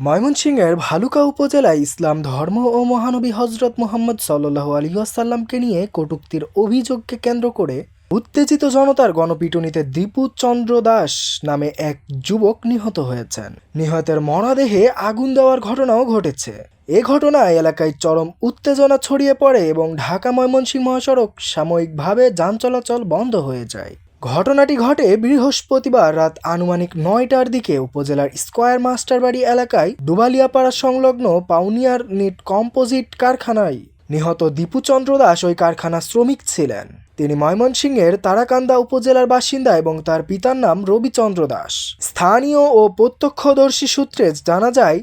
ময়মনসিংহের ভালুকা উপজেলায় ইসলাম ধর্ম ও মহানবী হজরত মোহাম্মদ সাল্লাহ আলী আসাল্লামকে নিয়ে কটূক্তির অভিযোগকে কেন্দ্র করে উত্তেজিত জনতার গণপিটুনিতে দীপু চন্দ্র দাস নামে এক যুবক নিহত হয়েছেন। নিহতের মরাদেহে আগুন দেওয়ার ঘটনাও ঘটেছে। এ ঘটনায় এলাকায় চরম উত্তেজনা ছড়িয়ে পড়ে এবং ঢাকা ময়মনসিংহ মহাসড়ক সাময়িকভাবে যান চলাচল বন্ধ হয়ে যায়। ঘটনাটি ঘটে বৃহস্পতিবার রাত আনুমানিক নয়টার দিকে উপজেলার স্কয়ার মাস্টারবাড়ি এলাকায় দুবালিয়াপাড়া সংলগ্ন পাউনিয়ার নিট কম্পোজিট কারখানায় নিহত দীপুচন্দ্র দাস ওই কারখানা শ্রমিক ছিলেন। তিনি ময়মনসিংহের তারাকান্দা উপজেলার বাসিন্দা এবং তার পিতার নাম রবিচন্দ্র দাস। স্থানীয় ও প্রত্যক্ষদর্শী সূত্রে জানা যায়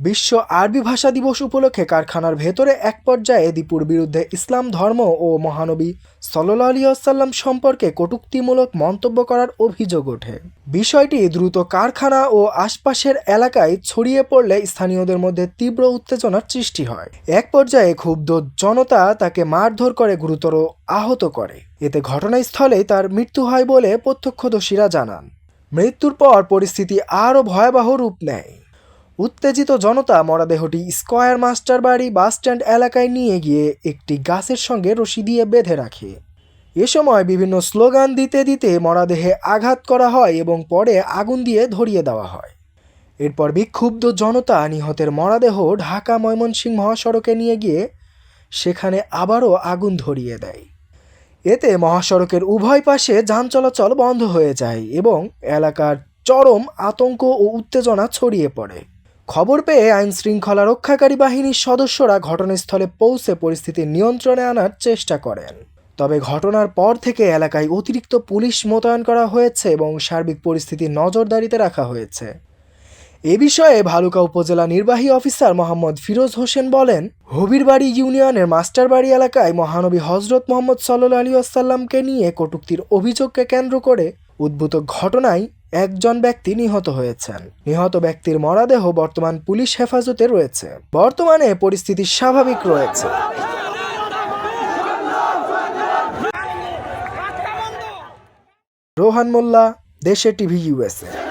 বিশ্ব আরবি ভাষা দিবস উপলক্ষে কারখানার ভেতরে এক পর্যায়ে দীপুর বিরুদ্ধে ইসলাম ধর্ম ও মহানবী সল্লা আলিয়াল্লাম সম্পর্কে কটূক্তিমূলক মন্তব্য করার অভিযোগ ওঠে। বিষয়টি দ্রুত কারখানা ও আশপাশের এলাকায় ছড়িয়ে পড়লে স্থানীয়দের মধ্যে তীব্র উত্তেজনার সৃষ্টি হয়। এক পর্যায়ে ক্ষুব্ধ জনতা তাকে মারধর করে, গুরুতর আহত করে। এতে ঘটনাস্থলেই তার মৃত্যু হয় বলে প্রত্যক্ষদর্শীরা জানান। মৃত্যুর পর পরিস্থিতি আরও ভয়াবহ রূপ নেয়। উত্তেজিত জনতা মরাদেহটি স্কয়ার মাস্টার বাড়ি বাসস্ট্যান্ড এলাকায় নিয়ে গিয়ে একটি গাছের সঙ্গে রশি দিয়ে বেঁধে রাখে। এ সময় বিভিন্ন স্লোগান দিতে দিতে মরাদেহে আঘাত করা হয় এবং পরে আগুন দিয়ে ধরিয়ে দেওয়া হয়। এরপর বিক্ষুব্ধ জনতা নিহতের মরাদেহ ঢাকা ময়মনসিংহ মহাসড়কে নিয়ে গিয়ে সেখানে আবারও আগুন ধরিয়ে দেয়। এতে মহাসড়কের উভয় পাশে যান চলাচল বন্ধ হয়ে যায় এবং এলাকার চরম আতঙ্ক ও উত্তেজনা ছড়িয়ে পড়ে। খবর পেয়ে আইন শৃঙ্খলা রক্ষাকারী বাহিনীর সদস্যরা ঘটনাস্থলে পৌঁছে পরিস্থিতি নিয়ন্ত্রণে আনার চেষ্টা করেন। তবে ঘটনার পর থেকে এলাকায় অতিরিক্ত পুলিশ মোতায়েন করা হয়েছে এবং সার্বিক পরিস্থিতি নজরদারিতে রাখা হয়েছে। এ বিষয়ে ভালুকা উপজেলা নির্বাহী অফিসার মোহাম্মদ ফিরোজ হোসেন বলেন, হবিরবাড়ি ইউনিয়নের মাস্টারবাড়ি এলাকায় মহানবী হজরত মোহাম্মদ সাল্লা আলী আসাল্লামকে নিয়ে কটূক্তির অভিযোগকে কেন্দ্র করে উদ্ভূত ঘটনায় একজন ব্যক্তি নিহত হয়েছেন। নিহত ব্যক্তির মরাদেহ বর্তমান পুলিশ হেফাজতে রয়েছে। বর্তমানে পরিস্থিতি স্বাভাবিক রয়েছে। রোহান মোল্লা, দেশে টিভি ইউএসএ